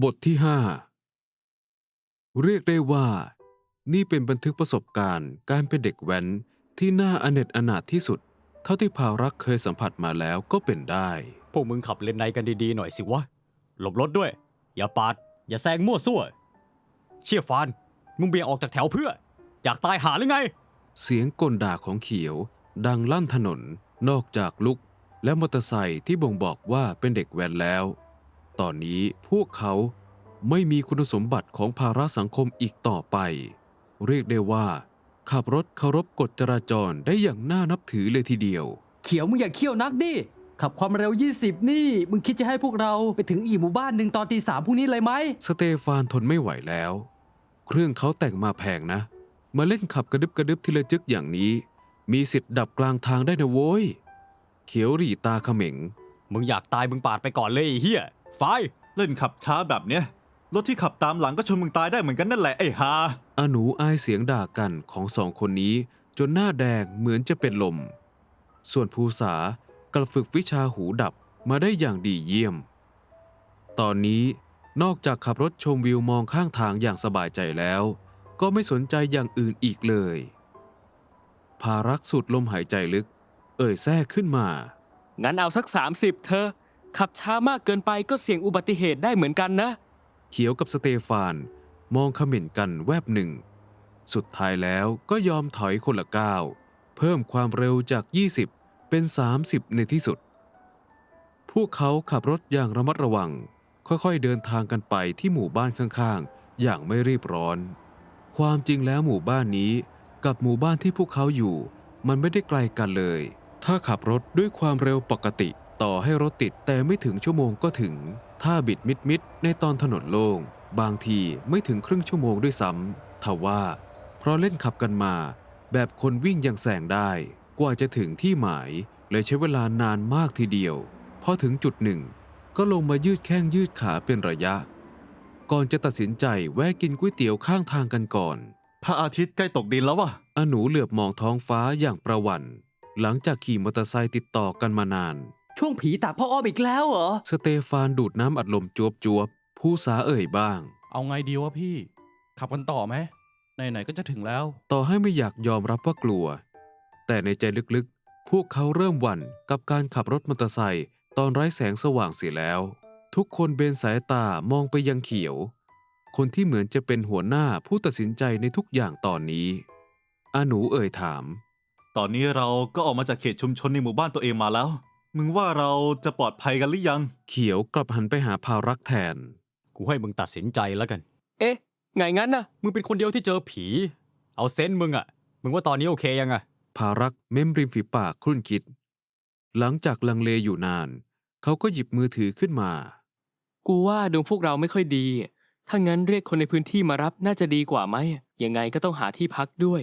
บทที่ห้าเรียกได้ว่า นี่เป็นบันทึกประสบการณ์ การเป็นเด็กแว้นที่น่าอเนจอนาถที่สุด เท่าที่ภารักเคยสัมผัสมาแล้วก็เป็นได้ พวกมึงขับเลนในกันดีๆหน่อยสิวะ หลบรถด้วย อย่าปาด อย่าแซงมั่วซั่ว เชี่ยฟาน มึงเบี่ยงออกจากแถวเพื่อ อยากตายหาหรือไง เสียงกลด่าของเขียว ดังลั่นถนน นอกจากลุก และมอเตอร์ไซค์ที่บ่งบอกว่าเป็นเด็กแว้นแล้ว ตอนนี้พวกเขาไม่มีคุณสมบัติของภาระสังคมอีกต่อไป เรียกได้ว่า ขับรถเคารพกฎจราจรได้อย่างน่านับถือเลยทีเดียว เขียวมึงอย่าเขี้ยวนักดิ ขับความเร็ว 20 นี่ มึงคิดจะให้พวกเราไปถึงอีกหมู่บ้านหนึ่งตอนตีสามพรุ่งนี้เลยไหม สเตฟานทนไม่ไหวแล้ว เครื่องเขาแต่งมาแพงนะ มาเล่นขับกระดึบกระดึบทีละจึกอย่างนี้ มีสิทธิ์ดับกลางทางได้นะโว้ย เขียวหรีตาเขม็ง มึงอยากตายมึงปาดไปก่อนเลยไอ้เฮีย ไฟเล่นขับช้าแบบเนี้ยรถที่ขับตามหลังก็ชนมึงตายได้เหมือนกันนั่นแหละไอ้ฮาอาหนูอายเสียงด่ากันของสองคนนี้จนหน้าแดงเหมือนจะเป็นลม ส่วนภูษากลับฝึกวิชาหูดับมาได้อย่างดีเยี่ยม ตอนนี้นอกจากขับรถชมวิวมองข้างทางอย่างสบายใจแล้ว ก็ไม่สนใจอย่างอื่นอีกเลย ภารักสูดลมหายใจลึก เอ่ยแทรกขึ้นมา งั้นเอาสัก 30 เธอะ ขับช้ามากเกินไปก็เสี่ยงอุบัติเหตุได้เหมือนกันนะ เขียวกับสเตฟานมองเขม่นกันแวบหนึ่ง สุดท้ายแล้วก็ยอมถอยคนละก้าว เพิ่มความเร็วจาก 20 เป็น 30 ในที่สุด พวกเขาขับรถอย่างระมัดระวัง ค่อยๆเดินทางกันไปที่หมู่บ้านข้างๆ อย่างไม่รีบร้อน ความจริงแล้วหมู่บ้านนี้กับหมู่บ้านที่พวกเขาอยู่ มันไม่ได้ไกลกันเลย ถ้าขับรถด้วยความเร็วปกติ ต่อให้รถติดแต่ไม่ถึงชั่วโมงก็ถึง ถ้าบิดมิดมิดๆในตอนถนนโล่ง บางทีไม่ถึงครึ่งชั่วโมงด้วยซ้ำทว่า เพราะเล่นขับกันมา แบบคนวิ่งยังแซงได้ กว่าจะถึงที่หมายเลยใช้เวลานานมากทีเดียว พอถึงจุดหนึ่ง ก็ลงมายืดแข้งยืดขาเป็นระยะ ก่อนจะตัดสินใจแวะกินก๋วยเตี๋ยวข้างทางกันก่อน พระอาทิตย์ใกล้ตกดินแล้ววะอาหนูเหลือบมองท้องฟ้าอย่างประหวัน หลังจากขี่มอเตอร์ไซค์ติดต่อกันมานาน ช่วงผีตากพ่ออ้อมอีกแล้วเหรอ สเตฟานดูดน้ำอัดลมจวบจวบๆผู้สาเอ่ยบ้าง เอาไงดีวะพี่ ขับกันต่อไหมไหนๆก็จะถึงแล้ว ต่อให้ไม่อยากยอมรับว่ากลัว แต่ในใจลึกๆ พวกเขาเริ่มหวั่นกับการขับรถมอเตอร์ไซค์ตอนไร้แสงสว่างเสียแล้ว ทุกคนเบนสายตามองไปยังเขียว คนที่เหมือนจะเป็นหัวหน้าผู้ตัดสินใจในทุกอย่างตอนนี้ อาหนูเอ่ยถาม ตอนนี้เราก็ออกมาจากเขตชุมชนในหมู่บ้านตัวเองมาแล้ว มึงว่าเราจะปลอดภัยกันหรือยัง เขียวกลับหันไปหาภารักษ์แทน กูให้มึงตัดสินใจแล้วกัน เอ๊ะ ไงงั้นนะมึงเป็นคนเดียวที่เจอผี เอาเซนส์มึงอะมึงว่าตอนนี้โอเคยังอะภารักษ์เม้มริมฝีปากครุ่นคิด หลังจากลังเลอยู่นาน เขาก็หยิบมือถือขึ้นมา กูว่าดวงพวกเราไม่ค่อยดี ถ้างั้นเรียกคนในพื้นที่มารับน่าจะดีกว่าไหม ยังไงก็ต้องหาที่พักด้วย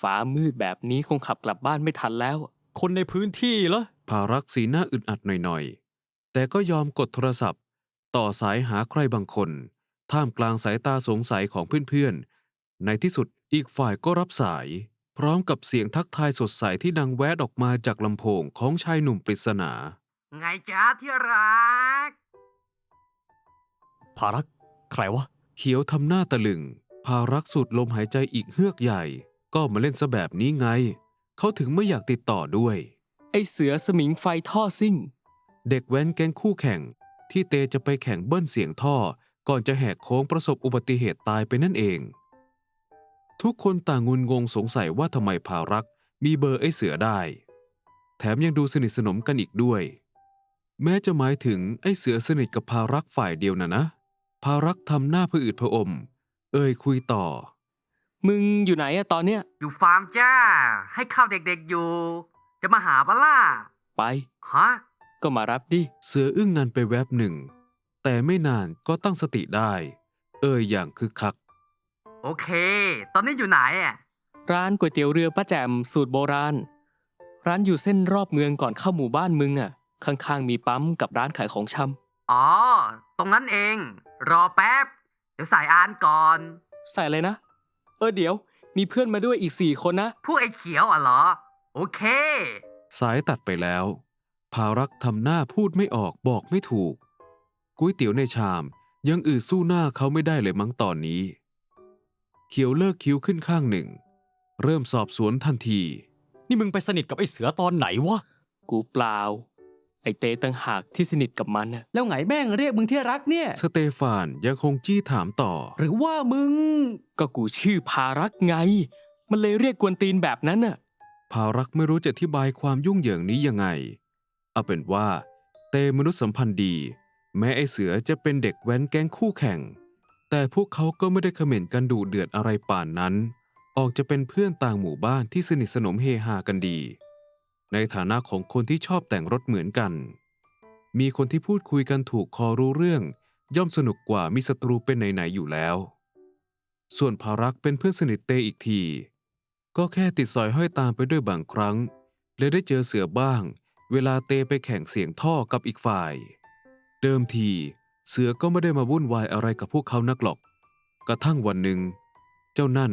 ฟ้ามืดแบบนี้คงขับกลับบ้านไม่ทันแล้ว คนในพื้นที่เหรอ ภารักษ์สีหน้าอึดอัดหน่อยๆ แต่ก็ยอมกดโทรศัพท์ ต่อสายหาใครบางคน ท่ามกลางสายตาสงสัยของเพื่อนๆ ในที่สุดอีกฝ่ายก็รับสาย พร้อมกับเสียงทักทายสดใสที่ดังแวดออกมาจากลำโพงของชายหนุ่มปริศนา ไงจ้าที่รัก ภารักษ์ใครวะ เขียวทำหน้าตะลึง ภารักษ์สูดลมหายใจอีกเฮือกใหญ่ ก็มาเล่นซะแบบนี้ไง เขาถึงไม่อยากติดต่อด้วย ไอเสือสมิงไฟท่อซิ่ง เด็กแว้นแก๊งคู่แข่ง ที่เตจะไปแข่งเบิ้ลเสียงท่อ ก่อนจะแหกโค้งประสบอุบัติเหตุตายไปนั่นเอง ทุกคนต่างงุนงงสงสัยว่าทำไมภารักษ์มีเบอร์ไอ้เสือได้ แถมยังดูสนิทสนมกันอีกด้วย แม้จะหมายถึงไอ้เสือสนิทกับภารักษ์ฝ่ายเดียวนะนะ ภารักษ์ทำหน้าผะอืดผะอม เอ่ยคุยต่อ มึงอยู่ไหนอะตอนเนี้ย อยู่ฟาร์มจ้า ให้ข้าวเด็กๆอยู่ จะมาหาปะล่ะไป ฮะ ก็มารับดิ เสืออึ้งงันไปแวบหนึ่ง แต่ไม่นานก็ตั้งสติได้ เอ่ยอย่างคึกคัก โอเค ตอนนี้อยู่ไหนอะร้านก๋วยเตี๋ยวเรือป้าแจมสูตรโบราณ ร้านอยู่เส้นรอบเมืองก่อนเข้าหมู่บ้านมึงอะข้างๆมีปั๊มกับร้านขายของชำอ๋อ ตรงนั้นเอง รอแป๊บ เดี๋ยวสายอานก่อน ใส่เลยนะ เออเดี๋ยว มีเพื่อนมาด้วยอีกสี่คนนะ พวกไอ้เขียวอะเหรอ โอเค สายตัดไปแล้ว ภารักษ์ทำหน้าพูดไม่ออกบอกไม่ถูกก๋วยเตี๋ยวในชามยังอืดสู้หน้าเขาไม่ได้เลยมั้งตอนนี้ เขียวเลิกคิ้วขึ้นข้างหนึ่ง เริ่มสอบสวนทันที นี่มึงไปสนิทกับไอ้เสือตอนไหนวะ กูเปล่า ไอเตต่างหากที่สนิทกับมันน่ะ แล้วไงแม่งเรียกมึงที่รักเนี่ย สเตฟานยังคงจี้ถามต่อ หรือว่ามึง ก็กูชื่อภารักษ์ไง มันเลยเรียกกวนตีนแบบนั้นน่ะ ภารักไม่รู้จะอธิบายความยุ่งเหยิงนี้ยังไง เอาเป็นว่า เตมนุษยสัมพันธ์ดี แม้ไอเสือจะเป็นเด็กแว้นแก๊งคู่แข่ง แต่พวกเขาก็ไม่ได้เขม่นกันดุเดือดอะไรป่านนั้น ออกจะเป็นเพื่อนต่างหมู่บ้านที่สนิทสนมเฮฮากันดี ในฐานะของคนที่ชอบแต่งรถเหมือนกัน มีคนที่พูดคุยกันถูกคอรู้เรื่อง ย่อมสนุกกว่ามีศัตรูเป็นไหนๆอยู่แล้ว ส่วนภารักเป็นเพื่อนสนิทเตอีกที ก็แค่ติดสอยห้อยตามไปด้วยบางครั้งเลยได้เจอเสือบ้าง เวลาเตไปแข่งเสียงท่อกับอีกฝ่าย เดิมที เสือก็ไม่ได้มาวุ่นวายอะไรกับพวกเขานักหรอก กระทั่งวันหนึ่ง เจ้านั่น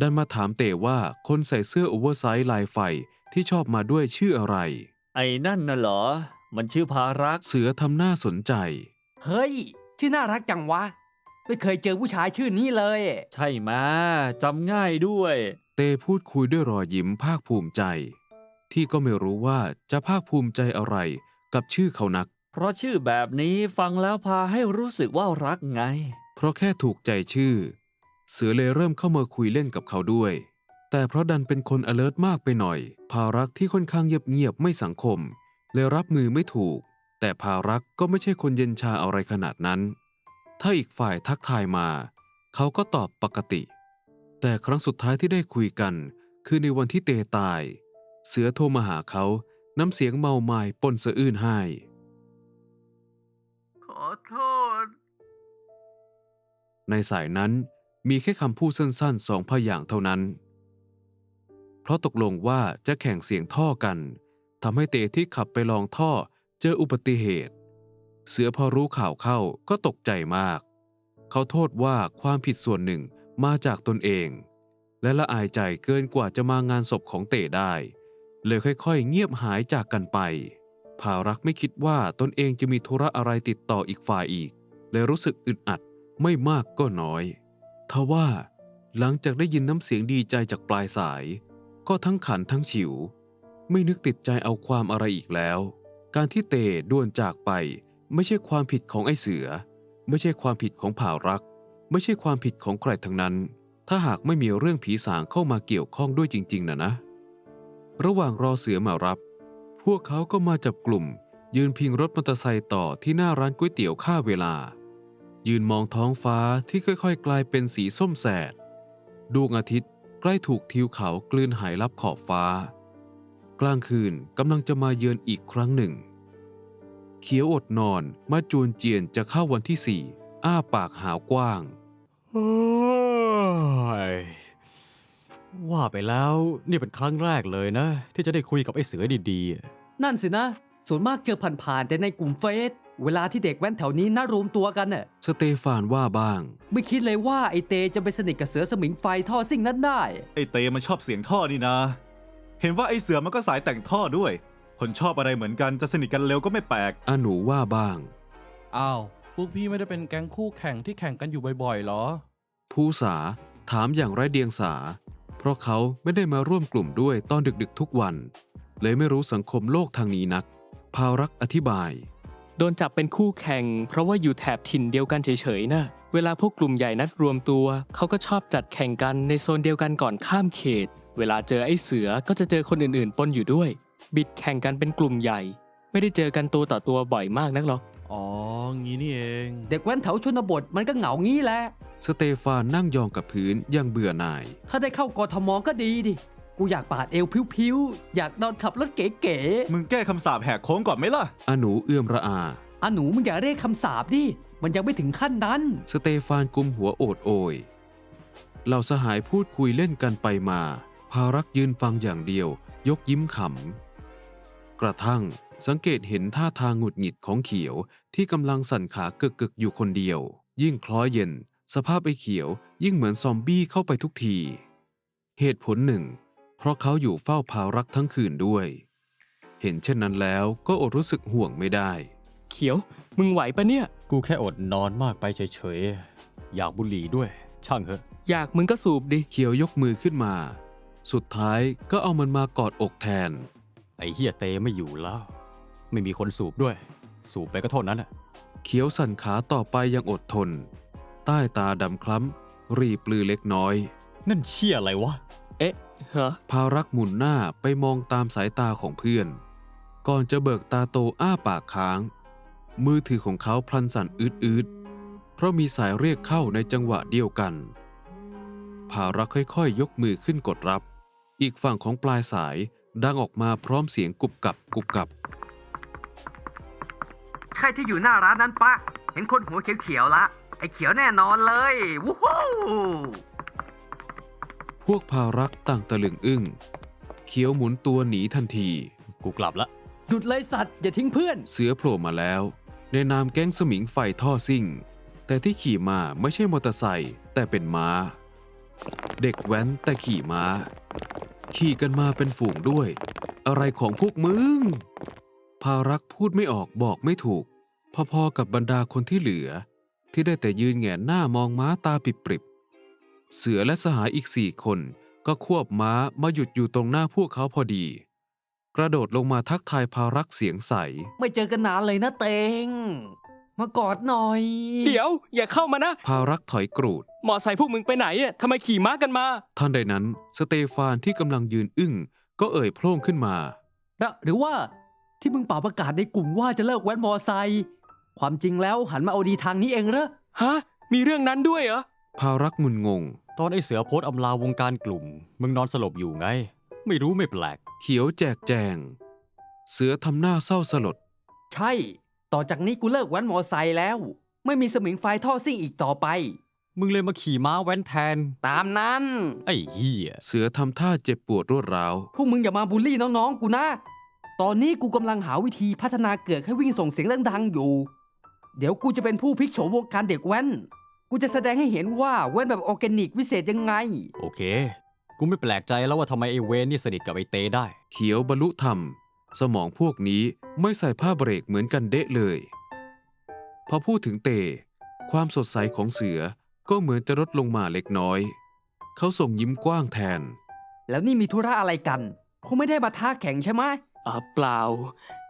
ดันมาถามเตว่าคนใส่เสื้อโอเวอร์ไซส์ลายไฟที่ชอบมาด้วยชื่ออะไร ไอ้นั่นน่ะเหรอ มันชื่อภารักษ์เสือทำหน้าสนใจ เฮ้ย ชื่อน่ารักจังวะ ไม่เคยเจอผู้ชายชื่อนี้เลย ใช่ไหมจำง่ายด้วย เตพูดคุยด้วยรอยยิ้มภาคภูมิใจ ที่ก็ไม่รู้ว่าจะภาคภูมิใจอะไรกับชื่อเขานัก เพราะชื่อแบบนี้ฟังแล้วพาให้รู้สึกว่ารักไง เพราะแค่ถูกใจชื่อ เสือเลยเริ่มเข้ามาคุยเล่นกับเขาด้วย แต่เพราะดันเป็นคน alert มากไปหน่อย ภารักษ์ที่ค่อนข้างเงียบๆไม่สังคมเลยรับมือไม่ถูก แต่ภารักษ์ก็ไม่ใช่คนเย็นชาอะไรขนาดนั้น ถ้าอีกฝ่ายทักทายมา เขาก็ตอบปกติ แต่ครั้งสุดท้ายที่ได้คุยกัน คือในวันที่เตตาย เสือโทรมาหาเขาน้ำเสียงเมาไม้ปนสะอื้นให้ขอโทษ ในสายนั้นมีแค่คำพูดสั้นๆสองพยางค์เท่านั้น เพราะตกลงว่าจะแข่งเสียงท่อกันทำให้เตที่ขับไปลองท่อเจออุบัติเหตุ เสือพอรู้ข่าวเข้าก็ตกใจมาก เขาโทษว่าความผิดส่วนหนึ่ง มาจากตนเอง และละอายใจเกินกว่าจะมางานศพของเตได้ เลยค่อยๆ เงียบหายจากกันไปภารักไม่คิดว่าตนเองจะมีธุระอะไรติดต่ออีกฝ่ายอีกเลยรู้สึกอึดอัดไม่มากก็น้อยทว่าหลังจากได้ยินน้ำเสียงดีใจจากปลายสาย ก็ทั้งขันทั้งฉิว ไม่นึกติดใจเอาความอะไรอีกแล้ว การที่เตด่วนจากไป ไม่ใช่ความผิดของไอ้เสือ ไม่ใช่ความผิดของผ่ารัก ไม่ใช่ความผิดของใครทั้งนั้น ถ้าหากไม่มีเรื่องผีสางเข้ามาเกี่ยวข้องด้วยจริง ๆนะนะ ระหว่างรอเสือมารับ พวกเขาก็มาจับกลุ่ม ยืนพิงรถมอเตอร์ไซค์ต่อที่หน้าร้านก๋วยเตี๋ยวค่าเวลา ยืนมองท้องฟ้าที่ค่อยๆ กลายเป็นสีส้มแสดดวงอาทิตย์ใกล้ถูกทิวเขากลืนหายลับขอบฟ้า กลางคืนกำลังจะมาเยือนอีกครั้งหนึ่ง เขียวอดนอนมาจวนเจียนจะเข้าวันที่สี่อ้าปากหาวกว้าง เฮ้ยว่าไปแล้วนี่เป็นครั้งแรกเลยนะ ที่จะได้คุยกับไอ้เสือดีๆนั่นสินะ ส่วนมากเจอผ่านๆแต่ในกลุ่มเฟซเวลาที่เด็กแว้นแถวนี้นัดรวมตัวกันน่ะ สเตฟานว่าบ้าง ไม่คิดเลยว่าไอเตจะไปสนิทกับเสือสมิงไฟท่อซิ่งนั้นได้ ไอ้เตมันชอบเสียงท่อนี่นะ เห็นว่าไอ้เสือมันก็สายแต่งท่อด้วย คนชอบอะไรเหมือนกันจะสนิทกันเร็วก็ไม่แปลก อาหนูว่าบ้าง อ้าว พวกพี่ไม่ได้เป็นแก๊งคู่แข่งที่แข่งกันอยู่บ่อยๆเหรอ ภูษาถามอย่างไร้เดียงสา เพราะเขาไม่ได้มาร่วมกลุ่มด้วยตอนดึกๆทุกวัน เลยไม่รู้สังคมโลกทางนี้นัก ภารักษ์อธิบาย โดนจับเป็นคู่แข่ง เพราะว่าอยู่แถบถิ่นเดียวกันเฉยๆนะเวลาพวกกลุ่มใหญ่นัดรวมตัว เขาก็ชอบจัดแข่งกันในโซนเดียวกันก่อนข้ามเขต เวลาเจอไอ้เสือก็จะเจอคนอื่นๆปนอยู่ด้วย บิดแข่งกันเป็นกลุ่มใหญ่ ไม่ได้เจอกันตัวต่อตัวบ่อยมากนักหรอก อ๋อ งี้นี่เอง เด็กแว้นแถวชนบทมันก็เหงางี้แหละ สเตฟานนั่งยองกับพื้นอยังเบื่อหน่าย ถ้าได้เข้ากทมก็ดีดิ กูอยากปาดเอวพิ้วๆ อยากนอนขับรถเก๋มึงแก้คำสาปแหกโค้งก่อนไหมล่ะอาหนูเอื้อมระอา ๆอะหนูมึงอย่าเรียกคำสาบดิ มันยังไม่ถึงขั้นนั้น สเตฟานกุมหัวโอดโอย เหล่าสหายพูดคุยเล่นกันไปมา ภารักษ์ยืนฟังอย่างเดียว ยกยิ้มขำ กระทั่งสังเกตเห็นท่าทางหงุดหงิดของเขียวที่กำลังสั่นขากึกๆอยู่คนเดียว ยิ่งคล้อยเย็น สภาพไอ้เขียวยิ่งเหมือนซอมบี้เข้าไปทุกที เหตุผลหนึ่ง เพราะเขาอยู่เฝ้าภารักษ์ทั้งคืนด้วย เห็นเช่นนั้นแล้วก็อดรู้สึกห่วงไม่ได้ เขียว มึงไหวปะเนี่ย กูแค่อดนอนมากไปเฉยๆ อยากบุหรี่ด้วย ช่างเหอะ อยากมึงก็สูบดิ เขียวยกมือขึ้นมา สุดท้ายก็เอามันมากอดอกแทน ไอ้เฮียเตไม่อยู่แล้ว ไม่มีคนสูบด้วย สูบไปก็เท่านั้นน่ะเขียวสั่นขาต่อไปอยังอดทน ใต้ตาดำคล้ำ รีปลือเล็กน้อย นั่นเชี่ยอะไรวะ เอ๊ะฮะภารักหมุนหน้าไปมองตามสายตาของเพื่อน ก่อนจะเบิกตาโตอ้าปากค้าง มือถือของเขาพลันสั่นอืดๆ เพราะมีสายเรียกเข้าในจังหวะเดียวกัน ภารักค่อยๆยกมือขึ้นกดรับ อีกฝั่งของปลายสายดังออกมาพร้อมเสียงกุบกับกุบกับ ใช่ที่อยู่หน้าร้านนั้นปะเห็นคนหัวเขียวๆละ ไอ้เขียวแน่นอนเลยวู้ฮู้พวกภารักต่างตะลึงอึ้งเขียวหมุนตัวหนีทันที กูกลับละ หยุดเลยสัตว์ อย่าทิ้งเพื่อน เสือโผล่มาแล้ว ในนามแก๊งสมิงไฟท่อซิ่ง แต่ที่ขี่มาไม่ใช่มอเตอร์ไซค์แต่เป็นม้า เด็กแว้นแต่ขี่ม้า ขี่กันมาเป็นฝูงด้วย อะไรของพวกมึง ภารักพูดไม่ออกบอกไม่ถูก พอๆกับบรรดาคนที่เหลือ ที่ได้แต่ยืนแหงนหน้ามองม้าตาปิบปริบๆเสือและสหายอีกสี่คนก็ควบม้ามาหยุดอยู่ตรงหน้าพวกเขาพอดี กระโดดลงมาทักทายภารักเสียงใส ไม่เจอกันนานเลยนะเตง มากอดหน่อย เดี๋ยว อย่าเข้ามานะภารักถอยกรูดมอไซค์พวกมึงไปไหนอะทำไมขี่ม้ากันมา ท่านใดนั้นสเตฟานที่กำลังยืนอึ้งก็เอ่ยโพล่งขึ้นมา นะหรือว่าที่มึงเป่าประกาศในกลุ่มว่าจะเลิกแว้นมอไซค์ ความจริงแล้วหันมาเอาดีทางนี้เองเหรอ ฮะ มีเรื่องนั้นด้วยเหรอ ภารักงุนงง ตอนไอ้เสือโพสต์อำลาวงการกลุ่ม มึงนอนสลบอยู่ไง ไม่รู้ไม่แปลก เขียวแจกแจง เสือทำหน้าเศร้าสลด ใช่ ต่อจากนี้กูเลิกแว้นมอไซค์แล้ว ไม่มีสมิงไฟท่อซิ่งอีกต่อไป มึงเลยมาขี่ม้าแว้นแทน ตามนั้น ไอ้เหี้ย เสือทำท่าเจ็บปวดรวดร้าว พวกมึงอย่ามาบูลลี่น้องๆกูนะ ตอนนี้กูกำลังหาวิธีพัฒนาเกือกให้วิ่งส่งเสียงดังๆอยู่ เดี๋ยวกูจะเป็นผู้พลิกโฉมวงการเด็กแว้น กูจะแสดงให้เห็นว่าแว้นแบบออร์แกนิกวิเศษยังไง โอเค กูไม่แปลกใจแล้วว่าทำไมไอ้เวนนี่สนิทกับไอ้เตได้ เขียวบรรลุธรรม สมองพวกนี้ไม่ใส่ผ้าเบรกเหมือนกันเดะเลย พอพูดถึงเต ความสดใสของเสือก็เหมือนจะลดลงมาเล็กน้อย เขาส่งยิ้มกว้างแทน แล้วนี่มีธุระอะไรกันคงไม่ได้มาท้าแข่งใช่ไหม อ่าเปล่า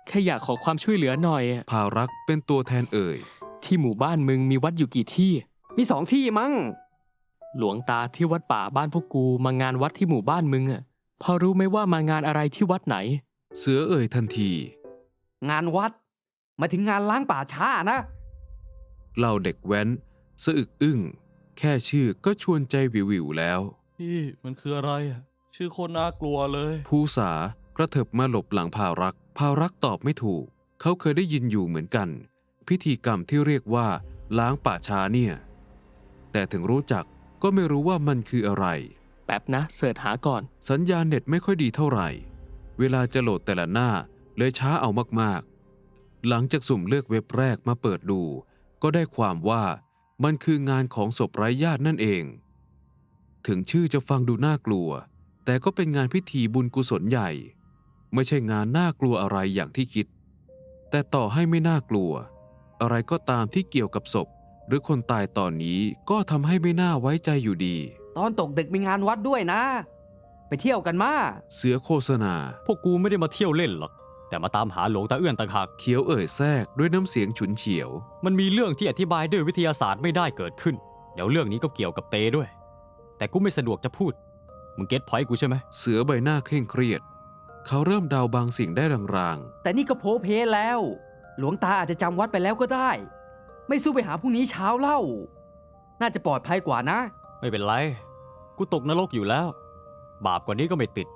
แค่อยากขอความช่วยเหลือหน่อยอะภารักเป็นตัวแทนเอ่ย ที่หมู่บ้านมึงมีวัดอยู่กี่ที่ มีสองที่มั้ง หลวงตาที่วัดป่าบ้านพวกกูมางานวัดที่หมู่บ้านมึงอะพอรู้ไหมว่ามางานอะไรที่วัดไหน เสือเอ่ยทันที งานวัดมาถึงงานล้างป่าช้านะ เหล่าเด็กแว้นสะอึกอึ้ง แค่ชื่อก็ชวนใจวิววิวๆแล้ว พี่มันคืออะไรอะชื่อโคนน่ากลัวเลย ภูษากระเถิบมาหลบหลังภารัก ภารักตอบไม่ถูก เขาเคยได้ยินอยู่เหมือนกัน พิธีกรรมที่เรียกว่า ล้างป่าช้าเนี่ย แต่ถึงรู้จักก็ไม่รู้ว่ามันคืออะไร แป๊บนะเสิร์ชหาก่อน สัญญาณเน็ตไม่ค่อยดีเท่าไหร่ เวลาจะโหลดแต่ละหน้าเลยช้าเอามากๆ หลังจากสุ่มเลือกเว็บแรกมาเปิดดู ก็ได้ความว่ามันคืองานของศพไร้ญาตินั่นเอง ถึงชื่อจะฟังดูน่ากลัว แต่ก็เป็นงานพิธีบุญกุศลใหญ่ ไม่ใช่งานน่ากลัวอะไรอย่างที่คิด แต่ต่อให้ไม่น่ากลัว อะไรก็ตามที่เกี่ยวกับศพ หรือคนตายตอนนี้ก็ทำให้ไม่น่าไว้ใจอยู่ดี ตอนตกดึกมีงานวัดด้วยนะ ไปเที่ยวกันมาเสือโฆษณา พวกกูไม่ได้มาเที่ยวเล่นหรอก แต่มาตามหาหลวงตาเอื้อนต่างหาก เขียวเอ่ยแทรกด้วยน้ำเสียงฉุนเฉียว มันมีเรื่องที่อธิบายด้วยวิทยาศาสตร์ไม่ได้เกิดขึ้น เดี๋ยวเรื่องนี้ก็เกี่ยวกับเตด้วย แต่กูไม่สะดวกจะพูด มึงเก็ตพอยกูใช่ไหม เสือใบหน้าเคร่งเครียด เขาเริ่มเดาบางสิ่งได้รางแต่นี่ก็โพเพแล้ว หลวงตาอาจจะจำวัดไปแล้วก็ได้ ไม่สู้ไปหาพรุ่งนี้เช้าเล่า น่าจะปลอดภัยกว่านะ ไม่เป็นไร กูตกนรกอยู่แล้ว บาปกว่านี้ก็ไม่ติด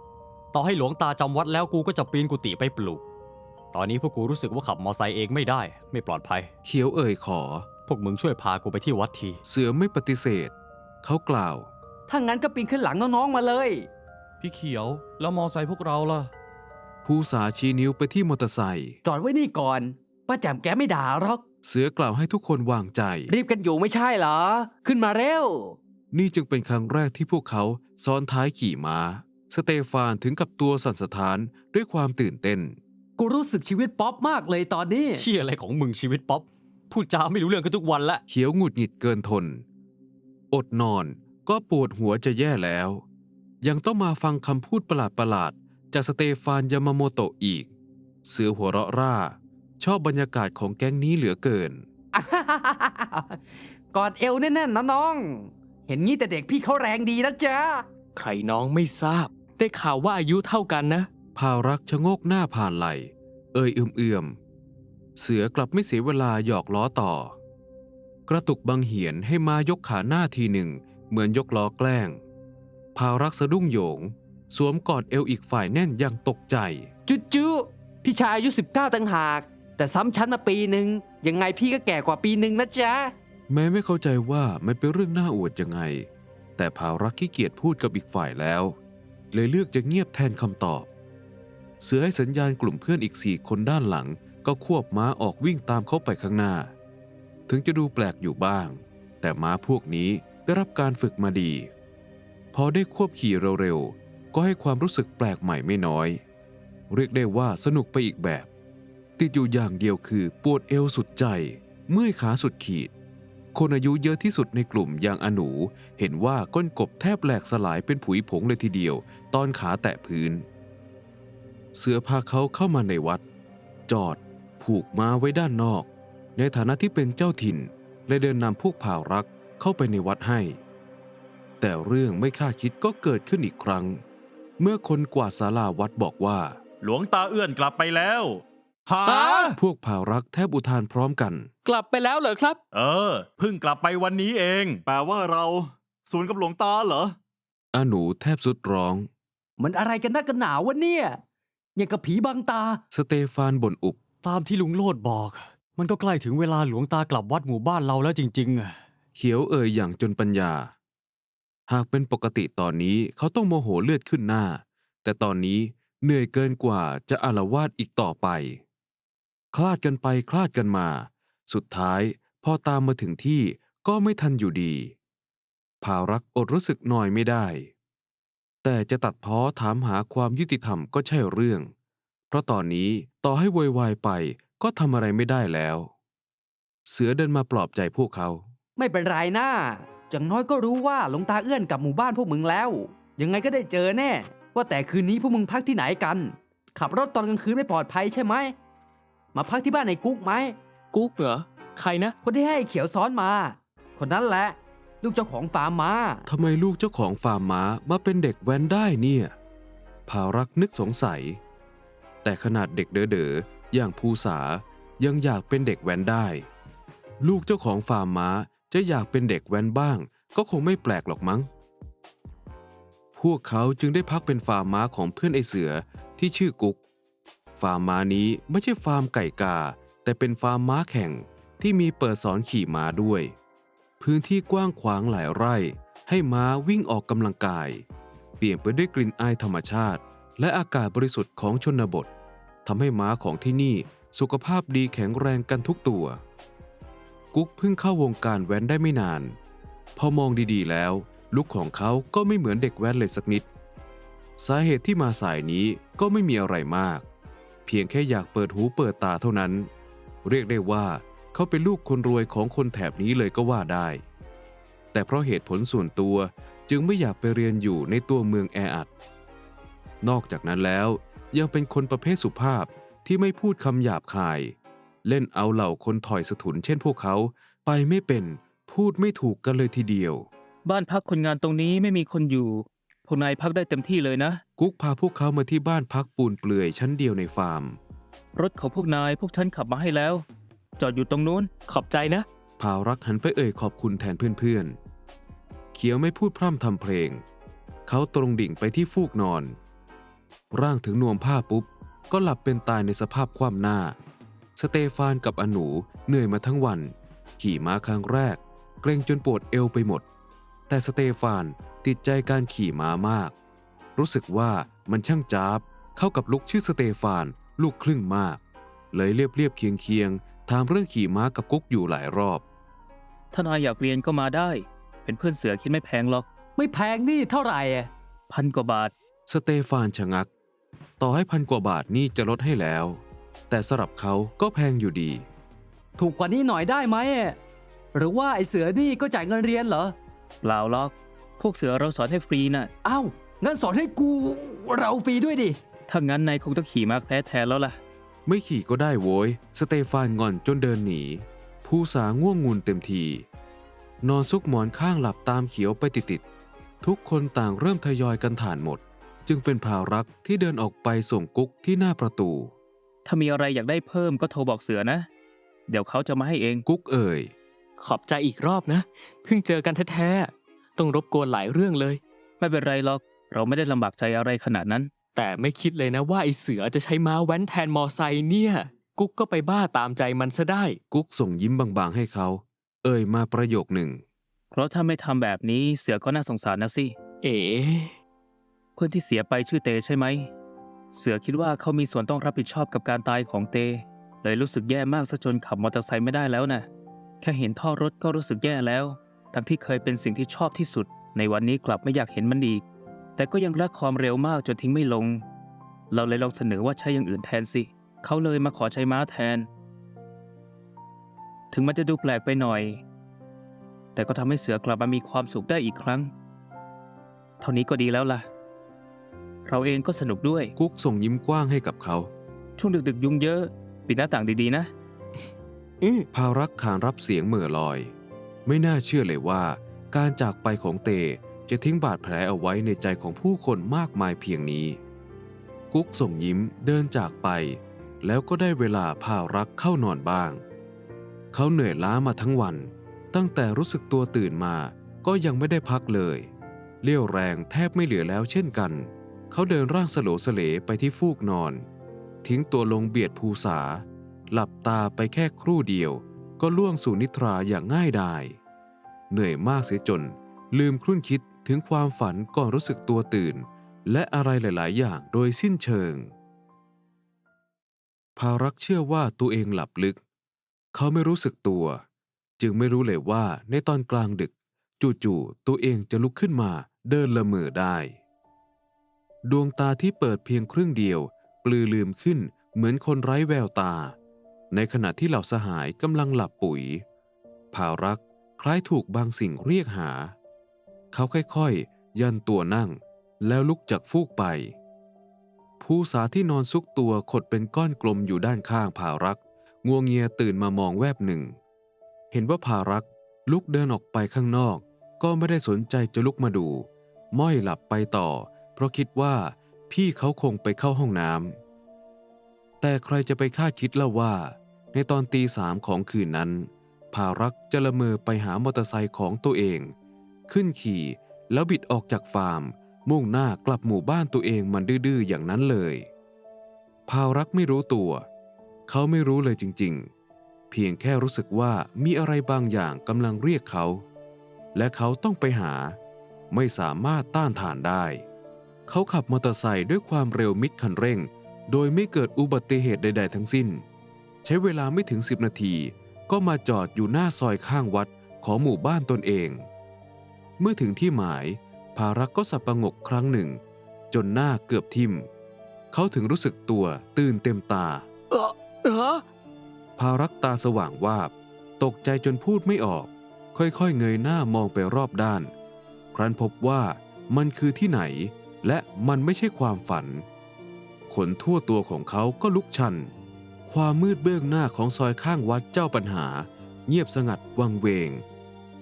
ต่อให้หลวงตาจำวัดแล้วกูก็จะปีนกุฏิไปปลูกตอนนี้พวกกูรู้สึกว่าขับมอไซค์เองไม่ได้ ไม่ปลอดภัย ๆ เขียวเอ่ยขอ พวกมึงช่วยพากูไปที่วัดที เสือไม่ปฏิเสธ เขากล่าว ถ้างั้นก็ปีนขึ้นหลังน้องๆมาเลย พี่เขียว แล้วมอไซค์พวกเราล่ะ ผู้สาชี้นิ้วไปที่มอเตอร์ไซค์จอดไว้นี่ก่อน ป้าแจ่มแกไม่ด่าหรอก เสือกล่าวให้ทุกคนวางใจ รีบกันอยู่ไม่ใช่เหรอ ขึ้นมาเร็ว นี่จึงเป็นครั้งแรกที่พวกเขาซ้อนท้ายขี่ม้า สเตฟานถึงกับตัวสั่นสะท้านด้วยความตื่นเต้น กูรู้สึกชีวิตป๊อปมากเลยตอนนี้ที่อะไรของมึงชีวิตป๊อปพูดจาไม่รู้เรื่องกันทุกวันละ เขียวหงุดหงิดเกินทน อดนอนก็ปวดหัวจะแย่แล้ว ยังต้องมาฟังคำพูดประหลาดๆ จากสเตฟานยามาโมโตะอีก เสือหัวเราะร่า ชอบบรรยากาศของแก๊งนี้เหลือเกิน กอดเอวแน่นๆนะน้อง เห็นงี้แต่เด็กพี่เขาแรงดีนะจ๊ะ ใครน้องไม่ทราบ ได้ข่าวว่าอายุเท่ากันนะ ภารักชะโงกหน้าผ่านไหล เอ่ยเอื่มๆ เสือกลับไม่เสียเวลาหยอกล้อต่อ กระตุกบังเหียนให้มายกขาหน้าทีหนึ่ง เหมือนยกล้อแกล้ง ภารักสะดุ้งโหยง สวมกอดเอวอีกฝ่ายแน่นอย่างตกใจ จุจุพี่ชายอายุ 19ต่างหาก แต่ซ้ำชั้นมาปีหนึ่งยังไงพี่ก็แก่กว่าปีหนึ่งนะจ๊ะ แม้ไม่เข้าใจว่ามันเป็นเรื่องน่าอวดยังไง แต่ภารักขี้เกียจพูดกับอีกฝ่ายแล้ว เลยเลือกจะเงียบแทนคำตอบ เสือให้สัญญาณกลุ่มเพื่อนอีกสี่คนด้านหลัง ก็ควบม้าออกวิ่งตามเขาไปข้างหน้า ถึงจะดูแปลกอยู่บ้าง แต่ม้าพวกนี้ได้รับการฝึกมาดี พอได้ควบขี่เร็วๆ ก็ให้ความรู้สึกแปลกใหม่ไม่น้อย เรียกได้ว่าสนุกไปอีกแบบ ติดอยู่อย่างเดียวคือปวดเอวสุดใจ เมื่อยขาสุดขีด คนอายุเยอะที่สุดในกลุ่มอย่างอนู เห็นว่าก้นกบแทบแหลกสลายเป็นผุยผงเลยทีเดียว ตอนขาแตะพื้น เสือพาเขาเข้ามาในวัด จอด ผูกม้าไว้ด้านนอก ในฐานะที่เป็นเจ้าถิ่นและเดินนำพวกผ่ารักเข้าไปในวัดให้ แต่เรื่องไม่คาดคิดก็เกิดขึ้นอีกครั้ง เมื่อคนกวาดศาลาวัดบอกว่า หลวงตาเอื้อนกลับไปแล้ว หา พวกผ่ารักแทบอุทานพร้อมกัน กลับไปแล้วเหรอครับ เออ เพิ่งกลับไปวันนี้เอง แปลว่าเราสวนกับหลวงตาเหรอ อาหนูแทบสุดร้อง มันอะไรกันนักกันหนาวะเนี่ย อย่างกับผีบังตา สเตฟานบ่นอุบ ตามที่ลุงโลดบอก มันก็ใกล้ถึงเวลาหลวงตากลับวัดหมู่บ้านเราแล้วจริงๆอะ เขียวเอ่ยอย่างจนปัญญา หากเป็นปกติตอนนี้เขาต้องโมโหเลือดขึ้นหน้า แต่ตอนนี้เหนื่อยเกินกว่าจะอาละวาดอีกต่อไป คลาดกันไปคลาดกันมา สุดท้ายพอตามมาถึงที่ก็ไม่ทันอยู่ดี ภารักอดรู้สึกหน่อยไม่ได้ แต่จะตัดพ้อถามหาความยุติธรรมก็ใช่เรื่อง เพราะตอนนี้ต่อให้โวยวายไปก็ทำอะไรไม่ได้แล้ว เสือเดินมาปลอบใจพวกเขา ไม่เป็นไรนะ อย่างน้อยก็รู้ว่าหลวงตาเอื้อนกลับหมู่บ้านพวกมึงแล้ว ยังไงก็ได้เจอแน่ ว่าแต่คืนนี้พวกมึงพักที่ไหนกัน ขับรถตอนกลางคืนไม่ปลอดภัยใช่ไหม มาพักที่บ้านในกุ๊กไหม กุ๊กเหรอ ใครนะ คนที่ให้ไอ้เขียวซ้อนมา คนนั้นแหละ ลูกเจ้าของฟาร์มมาทำไมลูกเจ้าของฟาร์มม้ามาเป็นเด็กแว้นได้เนี่ย ภารักนึกสงสัย แต่ขนาดเด็กเด๋อๆอย่างภูษายังอยากเป็นเด็กแว้นได้ ลูกเจ้าของฟาร์มม้า จะอยากเป็นเด็กแว้นบ้าง ก็คงไม่แปลกหรอกมั้ง พวกเขาจึงได้พักเป็นฟาร์มม้าของเพื่อนไอเสือที่ชื่อกุ๊ก ฟาร์มม้านี้ไม่ใช่ฟาร์มไก่กา แต่เป็นฟาร์มม้าแข่งที่มีเปิดสอนขี่ม้าด้วย พื้นที่กว้างขวางหลายไร่ ให้ม้าวิ่งออกกำลังกาย เปลี่ยนไปด้วยกลิ่นอายธรรมชาติ และอากาศบริสุทธิ์ของชนบททำให้ม้าของที่นี่สุขภาพดีแข็งแรงกันทุกตัว กุ๊กเพิ่งเข้าวงการแว้นได้ไม่นาน พอมองดีๆแล้ว ลุคของเขาก็ไม่เหมือนเด็กแว้นเลยสักนิด สาเหตุที่มาสายนี้ก็ไม่มีอะไรมาก เพียงแค่อยากเปิดหูเปิดตาเท่านั้น เรียกได้ว่าเขาเป็นลูกคนรวยของคนแถบนี้เลยก็ว่าได้ แต่เพราะเหตุผลส่วนตัวจึงไม่อยากไปเรียนอยู่ในตัวเมืองแออัด นอกจากนั้นแล้วยังเป็นคนประเภทสุภาพที่ไม่พูดคำหยาบคาย เล่นเอาเหล่าคนถอยสถุนเช่นพวกเขา ไปไม่เป็นพูดไม่ถูกกันเลยทีเดียว บ้านพักคนงานตรงนี้ไม่มีคนอยู่ พวกนายพักได้เต็มที่เลยนะ กุ๊กพาพวกเขามาที่บ้านพักปูนเปลื่อยชั้นเดียวในฟาร์ม รถของพวกนายพวกฉันขับมาให้แล้ว จอดอยู่ตรงนู้น ขอบใจนะ ภาวรักหันไปเอ่ยขอบคุณแทนเพื่อนๆ เขียวไม่พูดพร่ำทำเพลง เขาตรงดิ่งไปที่ฟูกนอน ร่างถึงนวมผ้าปุ๊บ ก็หลับเป็นตายในสภาพคว่ำหน้า สเตฟานกับอนูเหนื่อยมาทั้งวัน ขี่ม้าครั้งแรก เกรงจนปวดเอวไปหมด แต่สเตฟานติดใจการขี่ม้ามาก รู้สึกว่ามันช่างจ้าบเข้ากับลุกชื่อสเตฟานลูกครึ่งมาก เลยเรียบเรียบๆเคียงเคียงๆถามเรื่องขี่ม้ากับกุ๊กอยู่หลายรอบ ถ้านายอยากเรียนก็มาได้ เป็นเพื่อนเสือคิดไม่แพงหรอก ไม่แพงนี่เท่าไหร่อะพันกว่าบาท สเตฟานชะงัก ต่อให้พันกว่าบาทนี่จะลดให้แล้ว แต่สำหรับเขาก็แพงอยู่ดี ถูกกว่านี้หน่อยได้ไหมหรือว่าไอเสือนี่ก็จ่ายเงินเรียนเหรอ เปล่าล็อก พวกเสือเราสอนให้ฟรีน่ะเอ้างั้นสอนให้กูเราฟรีด้วยดิ ถ้างั้นนายคงต้องขี่ม้าแคระแทนแล้วล่ะ ไม่ขี่ก็ได้โว้ย สเตฟานงอนจนเดินหนี ผู้สาง่วงงูนเต็มที นอนซุกหมอนข้างหลับตามเขียวไปติดๆ ทุกคนต่างเริ่มทยอยกันถ่านหมด จึงเป็นภารักที่เดินออกไปส่งกุ๊กที่หน้าประตู ถ้ามีอะไรอยากได้เพิ่มก็โทรบอกเสือนะ เดี๋ยวเขาจะมาให้เอง กุ๊กเอ่ย ขอบใจอีกรอบนะ เพิ่งเจอกันแท้ๆ ต้องรบกวนหลายเรื่องเลย ไม่เป็นไรหรอก เราไม่ได้ลำบากใจอะไรขนาดนั้น แต่ไม่คิดเลยนะว่าไอเสือจะใช้ม้าแว้นแทนมอไซค์เนี่ย กุ๊กก็ไปบ้าตามใจมันซะได้ กุ๊กส่งยิ้มบางๆให้เขา เอ่ยมาประโยคหนึ่ง เพราะถ้าไม่ทำแบบนี้เสือก็น่าสงสารนะสิ เอ๋ เพื่อนที่เสียไปชื่อเตใช่ไหม เสือคิดว่าเขามีส่วนต้องรับผิดชอบกับการตายของเต เลยรู้สึกแย่มากซะจนขับมอเตอร์ไซค์ไม่ได้แล้วนะแค่เห็นท่อรถก็รู้สึกแย่แล้ว ทั้งที่เคยเป็นสิ่งที่ชอบที่สุด ในวันนี้กลับไม่อยากเห็นมันอีก แต่ก็ยังรักความเร็วมากจนทิ้งไม่ลง เราเลยลองเสนอว่าใช้อย่างอื่นแทนสิ เขาเลยมาขอใช้ม้าแทน ถึงมันจะดูแปลกไปหน่อย แต่ก็ทำให้เสือกลับมามีความสุขได้อีกครั้ง เท่านี้ก็ดีแล้วล่ะ เราเองก็สนุกด้วย กุ๊กส่งยิ้มกว้างให้กับเขา ช่วงดึกๆ ยุงเยอะ ปิดหน้าต่างดีๆ นะภารักขานรับเสียงเหม่อลอย ไม่น่าเชื่อเลยว่า การจากไปของเตจะทิ้งบาดแผลเอาไว้ในใจของผู้คนมากมายเพียงนี้ กุ๊กส่งยิ้มเดินจากไป แล้วก็ได้เวลาพารักเข้านอนบ้าง เขาเหนื่อยล้ามาทั้งวัน ตั้งแต่รู้สึกตัวตื่นมาก็ยังไม่ได้พักเลย เลี้ยวแรงแทบไม่เหลือแล้วเช่นกัน เขาเดินร่างสโลสเลไปที่ฟูกนอน ทิ้งตัวลงเบียดภูษา หลับตาไปแค่ครู่เดียว ก็ล่วงสู่นิทราอย่างง่ายดาย เหนื่อยมากเสียจน ลืมครุ่นคิดถึงความฝันก่อนรู้สึกตัวตื่น และอะไรหลาย ๆ อย่างโดยสิ้นเชิง ภารักเชื่อว่าตัวเองหลับลึก เขาไม่รู้สึกตัว จึงไม่รู้เลยว่าในตอนกลางดึก จู่ ๆ ตัวเองจะลุกขึ้นมาเดินละเมอได้ ดวงตาที่เปิดเพียงครึ่งเดียว ปลือลืมขึ้นเหมือนคนไร้แววตา ในขณะที่เหล่าสหายกำลังหลับปุ๋ย ภารักคล้ายถูกบางสิ่งเรียกหา เขาค่อยๆ ยันตัวนั่ง แล้วลุกจากฟูกไป ผู้สาที่นอนซุกตัวขดเป็นก้อนกลมอยู่ด้านข้างภารักงวงเงียตื่นมามองแวบหนึ่ง เห็นว่าภารักลุกเดินออกไปข้างนอก ก็ไม่ได้สนใจจะลุกมาดู ม้อยหลับไปต่อ เพราะคิดว่าพี่เขาคงไปเข้าห้องน้ำแต่ใครจะไปคาดคิดเล่าว่า ในตอนตีสามของคืนนั้น ภารักจะละเมอไปหามอเตอร์ไซค์ของตัวเอง ขึ้นขี่แล้วบิดออกจากฟาร์ม มุ่งหน้ากลับหมู่บ้านตัวเองมันดื้อๆอย่างนั้นเลย ภารักไม่รู้ตัว เขาไม่รู้เลยจริง ๆ เพียงแค่รู้สึกว่ามีอะไรบางอย่างกำลังเรียกเขา และเขาต้องไปหา ไม่สามารถต้านทานได้ เขาขับมอเตอร์ไซค์ด้วยความเร็วมิดคันเร่ง โดยไม่เกิดอุบัติเหตุใด ๆ ทั้งสิ้น ใช้เวลาไม่ถึง 10 นาที ก็มาจอดอยู่หน้าซอยข้างวัดของหมู่บ้านตนเอง เมื่อถึงที่หมาย ภารักก็สับประงกครั้งหนึ่ง จนหน้าเกือบทิ่ม เขาถึงรู้สึกตัวตื่นเต็มตาเออเออภารักตาสว่างวาบ ตกใจจนพูดไม่ออก ค่อยๆ เงยหน้ามองไปรอบด้าน ครั้นพบว่ามันคือที่ไหน และมันไม่ใช่ความฝัน ขนทั่วตัวของเขาก็ลุกชัน ความมืดเบื้องหน้าของซอยข้างวัดเจ้าปัญหา เงียบสงัดวังเวง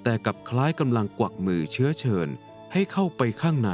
แต่กับคล้ายกำลังกวักมือเชื้อเชิญให้เข้าไปข้างใน